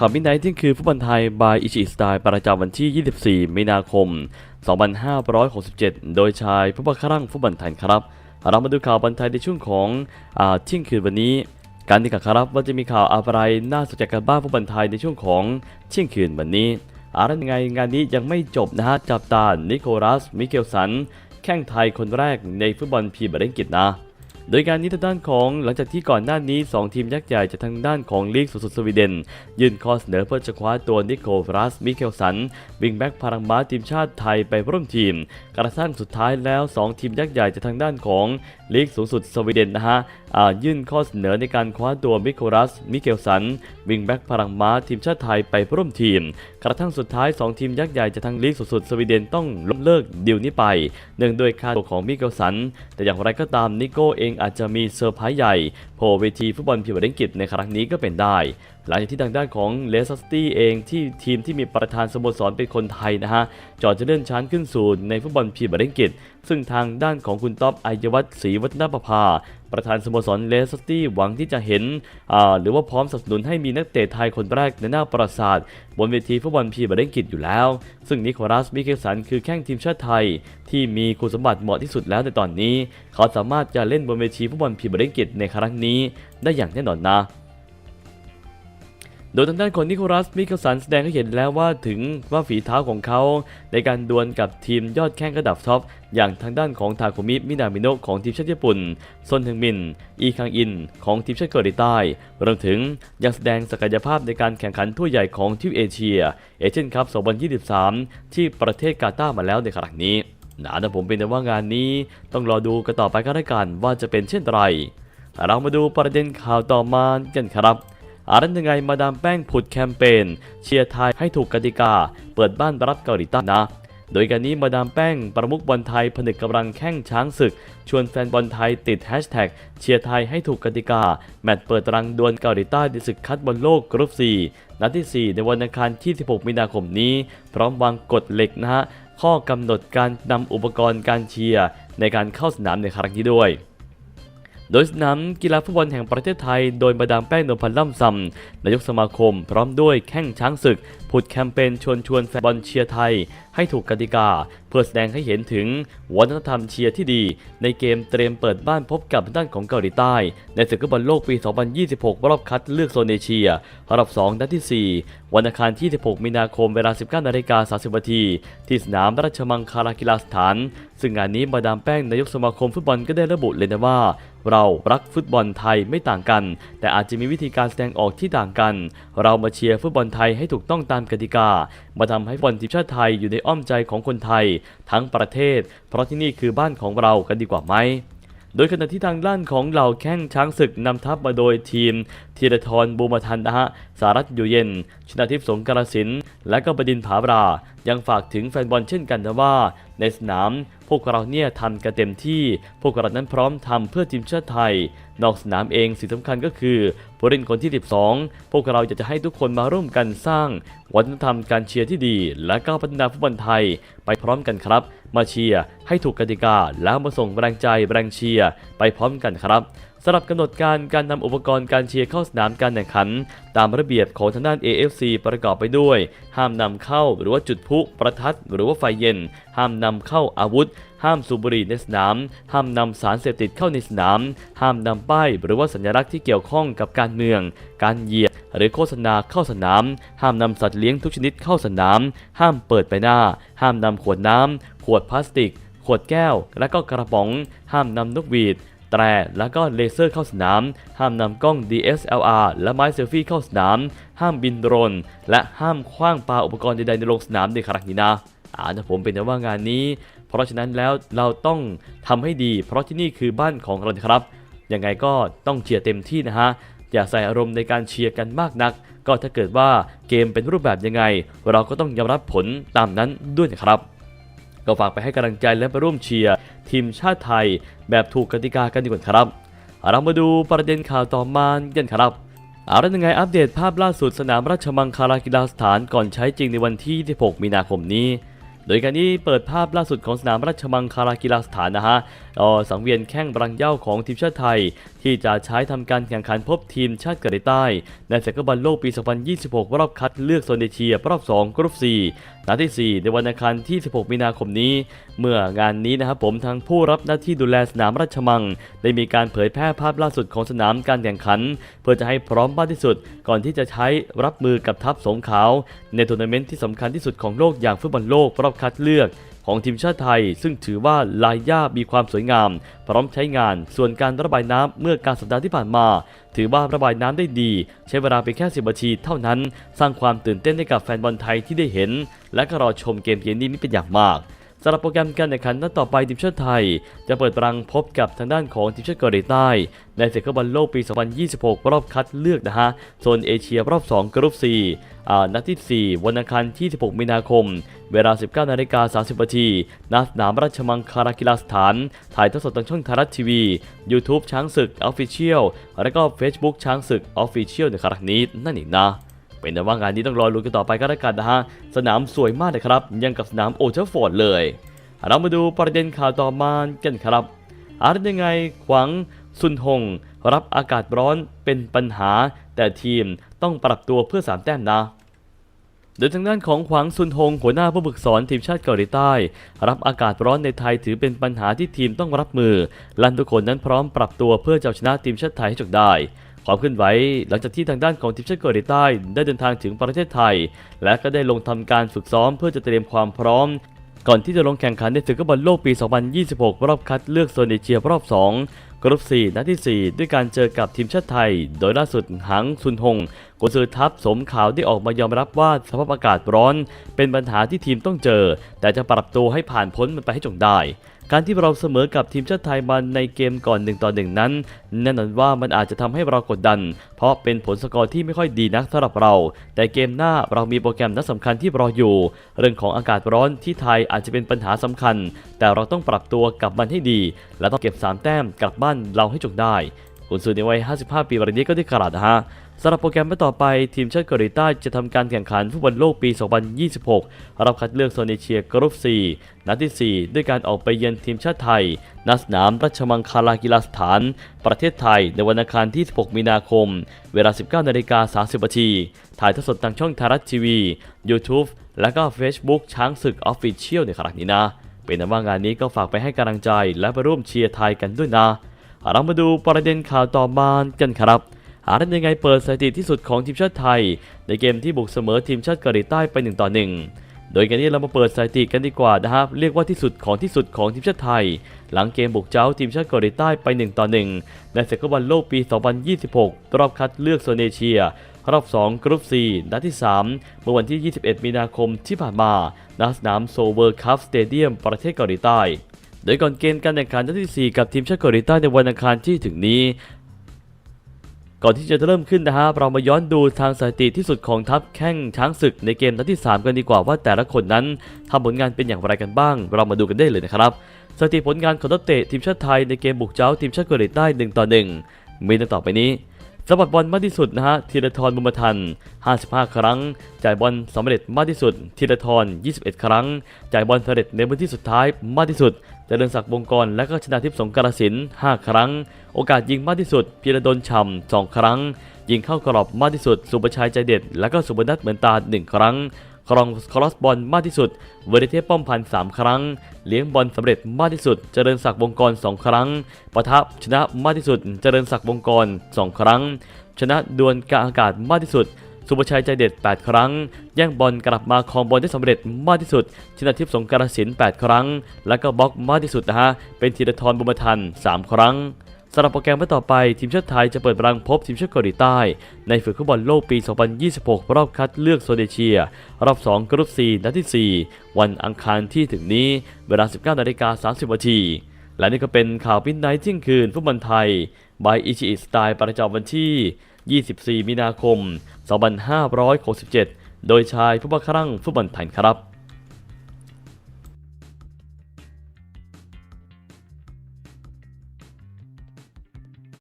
ข่าวมิดไนท์ที่คือฟุตบอลไทย บายอิชิสไตล์ประจำวันที่ 24 มีนาคม 2567 โดยชายผู้บังคับรังฟุตบอลไทยครับ เรามาดูข่าวบอลไทยในช่วงของอเที่ยงคืนวันนี้ การที่ครับว่าจะมีข่าวอะไรน่าสนใจกันบ้างฟุตบอลไทยในช่วงของเที่ยงคืนวันนี้อะไรยังไงงานนี้ยังไม่จบนะฮะจับตานิโคลัสมิเกลสัน แข้งไทยคนแรกในฟุตบอลพรีเมียร์ลีกอังกฤษนะ โดยการนี้ทางด้านของหลังจากที่ก่อนหน้านี้ 2 ทีมยักษ์ใหญ่จากทางด้านของลีกสูงสุดสวีเดน ยื่นข้อเสนอเพื่อจะคว้าตัวนิโคลัสมิเคลสันวิงแบ็กพารังมาทีมชาติไทยไปร่วมทีม กระทั่งสุดท้ายแล้ว 2 ทีมยักษ์ใหญ่จากทางด้านของลีกสูงสุดสวีเดนนะฮะยื่นข้อเสนอในการคว้าตัวมิโคลัส มิเกลสัน วิงแบ็กพลังม้าทีมชาติไทยไปร่วมทีม กระทั่งสุดท้าย 2 ทีมยักษ์ใหญ่จากทางลีกสูงสุดๆ สวีเดนต้องล้มเลิกดีลนี้ไป เนื่องด้วยค่าตัวของมิเกลสัน แต่อย่างไรก็ตามนิโก้เองอาจจะมีเซอร์ไพรส์ใหญ่ โผล่เวทีฟุตบอลพิวเมียร์ลีกอังกฤษในครั้งนี้ก็เป็นได้ หลังจากที่ทางด้านของเลสสตี้เองที่ทีมที่มีประธานสโมสรเป็นคนไทยนะฮะจอดจะเลื่อนชั้นขึ้นสู่ในฟุตบอลพิวเมียร์ลีกอังกฤษ ซึ่งทางด้านของคุณต๊อบอายวัฒน์ศรีวัฒนประภา ประธานสโมสรเลสตี้หวังที่จะเห็นหรือว่าพร้อมสนับสนุนให้มีนักเตะไทยคนแรกในหน้าประสาท บนเวทีฟุตบอลพรีเมียร์ลีกอังกฤษอยู่แล้ว ซึ่งนิโคลัสมิเกลสันคือแข้งทีมชาติไทย ที่มีคุณสมบัติเหมาะที่สุดแล้วในตอนนี้ เขาสามารถจะเล่นบนเวทีฟุตบอลพรีเมียร์ลีกอังกฤษในครั้งนี้ ได้อย่างแน่นอนนะ ดยทางด้านของนิโคลัสมิเคลสันแสดงให้เห็นแล้วว่าถึงว่าฝีเท้าของเขา ในการดวลกับทีมยอดแข้งระดับท็อป อย่างทางด้านของทาคุมิมินามิโนะของทีมชาติญี่ปุ่นซนเทงมิน อีคังอิน ของทีมชาติเกาหลีใต้รวมถึงยังแสดงศักยภาพในการแข่งขันทั่วใหญ่ของทวีปเอเชีย เอเชียนคัพ 2023 ที่ประเทศกาตาร์มาแล้วในครั้งนี้นะแต่ผมเป็นแต่ว่างานนี้ต้องรอดูกันต่อไปก็แล้วกันว่าจะเป็นเช่นไรเรามาดูประเด็นข่าวต่อมากันครับ อะไรยังไงมาดามแป้งผุดแคมเปญเชียร์ไทยให้ถูกกติกา เปิดบ้านรับเกาหลีใต้นะ โดยการนี้มาดามแป้งประมุขบอลไทยผนึกกำลังแข้งช้างศึก ชวนแฟนบอลไทยติดแฮชแท็กเชียร์ไทยให้ถูกกติกา แมตช์เปิดตรังดวลเกาหลีใต้ในศึกคัดบอลโลกกรุ๊ป 4 นัดที่ 4 ในวันอังคารที่ 16 มีนาคมนี้ พร้อมวางกฎเหล็กนะฮะข้อกำหนดการนำอุปกรณ์การเชียร์ในการเข้าสนามในครั้งนี้ด้วย โดยสนามกีฬาฟุตบอลแห่งประเทศไทย โดยมาดามแป้งนวลพันธ์ล่ำซำนายกสมาคม พร้อมด้วยแข้งช้างศึกผุดแคมเปญชวนชวนแฟนบอลเชียร์ไทย ให้ถูกกติกา เพื่อแสดงให้เห็นถึงวัฒนธรรมเชียร์ที่ดี ในเกมเตรียมเปิดบ้านพบกับด้านของเกาหลีใต้ ในศึกฟุตบอลโลกปี 2026 รอบคัดเลือกโซนเอเชียรอบ2นัดที่ 4 วันอังคารที่ 16 มีนาคมเวลา 19นาฬิกา30นาทีที่สนามราชมังคลากีฬาสถาน ซึ่งงานนี้มาดามแป้งนายกสมาคมฟุตบอลก็ได้ระบุเลยนะว่า เรารักฟุตบอลไทยไม่ต่างกัน แต่อาจจะมีวิธีการแสดงออกที่ต่างกัน เรามาเชียร์ฟุตบอลไทยให้ถูกต้องตามกติกา มาทำให้บอลทีมชาติไทยอยู่ในอ้อมใจของคนไทย ทั้งประเทศ เพราะที่นี่คือบ้านของเรากันดีกว่าไหมโดยขณะที่ทางด้านของเหล่าแข้งช้างศึกนำทัพมาโดยทีมธีรทรบูมทันนะฮะสารัตอยู่เย็น ชนาทิพย์สงกรสิน และก็บดินผาบรา ยังฝากถึงแฟนบอลเช่นกันนะว่า ในสนามพวกเราเนี่ยทำกันเต็มที่ พวกเรานั้นพร้อมทำเพื่อทีมชาติไทย นอกสนามเองสิ่งสำคัญก็คือผู้เล่นคนที่ 12 พวกเราอยากจะให้ทุกคนมาร่วมกันสร้าง วัฒนธรรมการเชียร์ที่ดี และก้าวพัฒนาฟุตบอลไทยไปพร้อมกันครับ มาเชียร์ให้ถูกกติกาแล้วมาส่งแรงใจแรงเชียร์ไปพร้อมกันครับ สำหรับกำหนดการการนำอุปกรณ์การเชียร์เข้าสนามการแข่งขัน ตามระเบียบของทางด้าน AFC ประกอบไปด้วย ห้ามนำเข้าหรือว่าจุดพลุประทัดหรือว่าไฟเย็น ห้ามนำเข้าอาวุธ ห้ามสูบบุหรี่ในสนาม ห้ามนำสารเสพติดเข้าในสนาม ห้ามนำป้ายหรือว่าสัญลักษณ์ที่เกี่ยวข้องกับการเมือง การเหยียดหรือโฆษณาเข้าสนาม ห้ามนำสัตว์เลี้ยงทุกชนิดเข้าสนาม ห้ามเปิดไปหน้า ห้ามนำขวดน้ำขวดพลาสติก ขวดแก้ว และก็กระป๋อง ห้ามนำนกหวีด แตรและก็เลเซอร์เข้าสนาม ห้ามนำกล้อง DSLR และไม้เซลฟี่เข้าสนาม ห้ามบินโดรน และห้ามคว้างปาอุปกรณ์ใดๆในโรงสนามในครั้งนี้นะอ่านะผมเป็นแต่ว่างานนี้ เพราะฉะนั้นแล้วเราต้องทำให้ดี เพราะที่นี่คือบ้านของเราครับ ยังไงก็ต้องเชียร์เต็มที่นะฮะ อย่าใส่อารมณ์ในการเชียร์กันมากนัก ก็ถ้าเกิดว่าเกมเป็นรูปแบบยังไง เราก็ต้องยอมรับผลตามนั้นด้วยนะครับ ก็ฝากไปให้กำลังใจและไปร่วมเชียร์ทีมชาติไทย แบบถูกกติกากันดีกว่าครับ เรามาดูประเด็นข่าวต่อมากันครับเอาละยังไงอัปเดตภาพล่าสุดสนามราชมังคลากีฬาสถานก่อนใช้จริงในวันที่ 16 มีนาคมนี้ โดยการนี้เปิดภาพล่าสุดของสนามราชมังคลากีฬาสถานนะฮะต่อสังเวียนแข้งบรังเย้าของทีมชาติไทย ที่จะใช้ทำการแข่งขันพบทีมชาติเกาหลีใต้ ในศึกบอลโลกปี 2026 รอบคัดเลือกโซนเอเชียรอบ 2 กรุ๊ป 4 นัดที่ 4 ในวันอังคารที่ 16 มีนาคมนี้ เมื่องานนี้นะครับผมทางผู้รับหน้าที่ดูแลสนามราชมัง ได้มีการเผยแพร่ภาพล่าสุดของสนามการแข่งขัน เพื่อจะให้พร้อมมากที่สุด ก่อนที่จะใช้รับมือกับทัพสงขาว ในทัวร์นาเมนต์ที่สำคัญที่สุดของโลกอย่างฟุตบอลโลกรอบคัดเลือกของทีมชาติไทย ซึ่งถือว่าลายย่ามีความสวยงาม พร้อมใช้งานส่วนการระบายน้ำเมื่อการสัปดาห์ที่ผ่านมา ถือว่าระบายน้ำได้ดี ใช้เวลาเพียงแค่ 10นาทีเท่านั้น สร้างความตื่นเต้นให้กับแฟนบอลไทยที่ได้เห็น และก็รอชมเกมเย็นนี้เป็นอย่างมาก สำหรับโปรแกรมการแข่งขันนัดต่อไปทีมชาติไทย จะเปิดรังพบกับทางด้านของทีมชาติเกาหลีใต้ ในศึกฟุตบอลโลกปี 2026 รอบคัดเลือกนะฮะโซนเอเชียรอบ 2 กรุ๊ป 4 อ่า นัดทีสี่ 4 วันอังคารที่ 16 มีนาคม เวลา 19 นาฬิกา 30 นาทีณสนามราชมังคลากีฬาสถาน ถ่ายทอดสดทางช่องไทยรัฐทีวี YouTube ช้างศึก Official และก็ Facebook ช้างศึก Official ในครั้งนี้นั่นเองนะ เป็นแต่ว่างานนี้ต้องรอลุ้นกันต่อไปก็แล้วกันนะฮะ สนามสวยมากเลยครับ ยังกับสนามโอเทอร์ฟอร์ดเลย เรามาดูประเด็นข่าวต่อมากันครับอาร์ตยังไงขวังซุนฮงรับอากาศร้อนเป็นปัญหา แต่ทีมต้องปรับตัวเพื่อสามแต้มนะโดยทางด้านของขวางซุนฮงหัวหน้าผู้ฝึกสอนทีมชาติเกาหลีใต้ รับอากาศร้อนในไทยถือเป็นปัญหาที่ทีมต้องรับมือ ลันทุกคนนั้นพร้อมปรับตัวเพื่อจะชนะทีมชาติไทยให้จงได้ ความเคลื่อนไหวหลังจากที่ทางด้านของทีมชาติเกาหลีใต้ได้เดินทางถึงประเทศไทย และก็ได้ลงทำการฝึกซ้อมเพื่อจะเตรียมความพร้อม ก่อนที่จะลงแข่งขันในศึกฟุตบอลโลกปี 2026 รอบคัดเลือกโซนเอเชียรอบ 2 กรุ๊ป 4 นัดที่ 4 ด้วยการเจอกับทีมชาติไทย โดยล่าสุดหังซุนฮงกุนซือทัพสมข่าวได้ออกมายอมรับว่าสภาพอากาศร้อน เป็นปัญหาที่ทีมต้องเจอ แต่จะปรับตัวให้ผ่านพ้นมันไปให้จงได้ การที่เราเสมอกับทีมชาติไทยมาในเกมก่อน1ต่อ1นั้นแน่นอนว่ามันอาจจะทำให้เรากดดัน เพราะเป็นผลสกอร์ที่ไม่ค่อยดีนักสำหรับเรา แต่เกมหน้าเรามีโปรแกรมนัดสำคัญที่รออยู่ เรื่องของอากาศร้อนที่ไทยอาจจะเป็นปัญหาสำคัญ แต่เราต้องปรับตัวกับมันให้ดี และต้องเก็บ 3 แต้มกลับบ้านเราให้จงได้กุนซือในวัย 55 ปีวันนี้ก็ได้กระดาษนะฮะ สำหรับโปรแกรมต่อไปทีมชาติเกาหลีใต้จะทำการแข่งขันฟุตบอลโลกปี 2026รอบคัดเลือกโซนเอเชียกรุ๊ป 4 นัดที่ 4 ด้วยการออกไปเยือนทีมชาติไทยณสนามราชมังคลากีฬาสถาน ประเทศไทย ในวันอังคารที่ 16 มีนาคม เวลา 19นาฬิกา30นาทีถ่ายทอดสดทางช่องไทยรัฐทีวี YouTube และก็ Facebook ช้างศึก Official ในครั้งนี้นะ เป็นนว่างานนี้ก็ฝากไปให้กำลังใจและไปร่วมเชียร์ไทยกันด้วยนะเรามาดูประเด็นข่าวต่อมากันครับ อาร์ตยังไงเปิดสถิติที่สุดของทีมชาติไทย ในเกมที่บุกเสมอทีมชาติเกาหลีใต้ไป1ต่อ1โดยกันนี้เรามาเปิดสถิติกันดีกว่านะครับ เรียกว่าที่สุดของที่สุดของทีมชาติไทย หลังเกมบุกเจ้าทีมชาติเกาหลีใต้ไป1ต่อ1ในศึกฟุตบอลโลกปี 2026 รอบคัดเลือกโซนเอเชียรอบ 2 กรุ๊ป 4 นัดที่ 3 เมื่อวันที่ 21 มีนาคมที่ผ่านมาณสนามโซเวอร์คัพสเตเดียมประเทศเกาหลีใต้ โดยก่อนเกมการแข่งขันนัดที่ 4 กับทีมชาติเกาหลีใต้ในวันอังคารที่ถึงนี้ ก่อนที่จะเริ่มขึ้นนะฮะเรามาย้อนดูทางสถิติที่สุดของทัพแข้งช้างศึกในเกมนัดที่ 3 กันดีกว่าว่าแต่ละคนนั้นทำผลงานเป็นอย่างไรกันบ้าง เรามาดูกันได้เลยนะครับสถิติผลงานของนักเตะทีมชาติไทยในเกมบุกเจ้าทีมชาติเกาหลีใต้1ต่อ1มีดังต่อไปนี้สะบัดบอลมากที่สุดนะฮะธีรทรบุญมาทัน 55 ครั้ง จ่ายบอลสำเร็จมากที่สุดธีรทร 21 ครั้ง จ่ายบอลสำเร็จในพื้นที่สุดท้ายมากที่สุด จริญศักดิ์วงกรและก็ชนะทิพย์สงกรสิน 5 ครั้ง โอกาสยิงมากที่สุดพีระดลช่ำ2 ครั้ง ยิงเข้ากรอบมากที่สุด สุประชัยใจเด็ด และก็สุบนัทเหมือนตา 1 ครั้ง ครองครอสบอลมากที่สุด เวริเทพป้อมพันธ์3ครั้ง เลี้ยงบอลสำเร็จมากที่สุด เจริญศักดิ์วงกร 2 ครั้งปะทะชนะมากที่สุด เจริญศักดิ์วงกร 2 ครั้ง ชนะดวลกลางอากาศมากที่สุด สุประชัยใจเด็ด 8 ครั้ง แย่งบอลกลับมาครองบอลได้สำเร็จมากที่สุด ชนะทิพย์สงกรสิน 8 ครั้ง แล้วก็บล็อกมากที่สุดนะฮะ เป็นธีรทรบุญมาทัน 3 ครั้งสำหรับโปรแกรมต่อไป ทีมชาติไทยจะเปิดรังพบทีมชาติเกาหลีใต้ ในศึกฟุตบอลโลกปี 2026 รอบคัดเลือกโซนเอเชีย รอบ 2 กรุ๊ป 4 นัดที่ 4 วันอังคารที่ถึงนี้เวลา 19นาฬิกา30นาทีและนี่ก็เป็นข่าวพินไนท์เที่ยงคืนฟุตบอลไทยบายอิชิอิสไตล์ประจำวันที่ 24 มีนาคม 2567 โดยชายผู้บังคับฟุตบอลไทยครับ